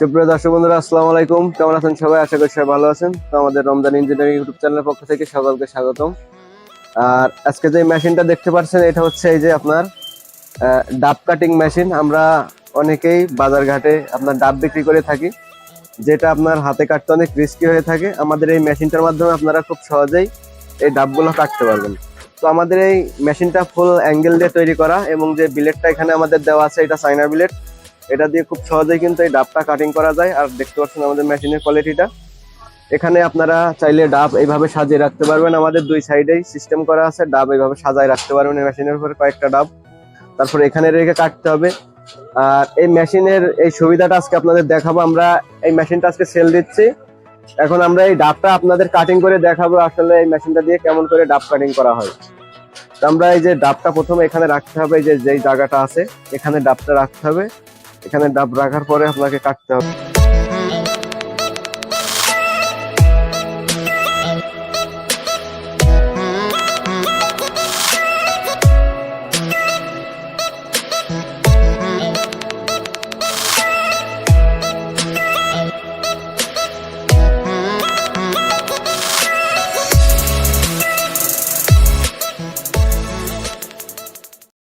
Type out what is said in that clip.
সুপ্রিয় দর্শক বন্ধুরা, আসসালামু আলাইকুম। কেমন আছেন সবাই? আশা করি সবাই ভালো আছেন। তো আমাদের রমজান ইঞ্জিনিয়ারিং ইউটিউব চ্যানেলের পক্ষ থেকে সকলকে স্বাগতম। আর আজকে যে মেশিনটা দেখতে পাচ্ছেন, এটা হচ্ছে এই যে আপনার ডাব কাটিং মেশিন। আমরা অনেকেই বাজার ঘাটে আপনার ডাব বিক্রি করে থাকি, যেটা আপনার হাতে কাটতে অনেক রিস্কি হয়ে থাকে। আমাদের এই মেশিনটার মাধ্যমে আপনারা খুব সহজেই এই ডাবগুলো কাটতে পারবেন। তো আমাদের এই মেশিনটা ফুল অ্যাঙ্গেল দিয়ে তৈরি করা এবং যে বিলেটটা এখানে আমাদের দেওয়া আছে, এটা চাইনা বিলেট এটা দিয়ে খুব সহজেই কিন্তু এই ডাবটা কাটিং করা যায়। আর দেখতে পাচ্ছেন আমাদের মেশিনের কোয়ালিটিটা এখানে আপনারা চাইলে ডাব এইভাবে সাজিয়ে রাখতে পারবেন। আমাদের দুই সাইডেই সিস্টেম করা আছে। ডাব এইভাবে সাজায় রাখতে পারবেন এই মেশিনের উপরে কয়েকটা ডাব। তারপর এখানে রেখে কাটতে হবে। আর এই মেশিনের এই সুবিধাটা আজকে আপনাদের দেখাবো। আমরা এই মেশিনটা আজকে সেল দিচ্ছি। এখন আমরা এই ডাবটা আপনাদের কাটিং করে দেখাবো আসলে এই মেশিনটা দিয়ে কেমন করে ডাব কাটিং করা হয়। তো আমরা এই যে ডাবটা প্রথমে এখানে রাখতে হবে। যে, যেই জায়গাটা আছে, এখানে ডাবটা রাখতে হবে। এখানে ডাব রাখার পরে আপনাকে কাটতে হবে।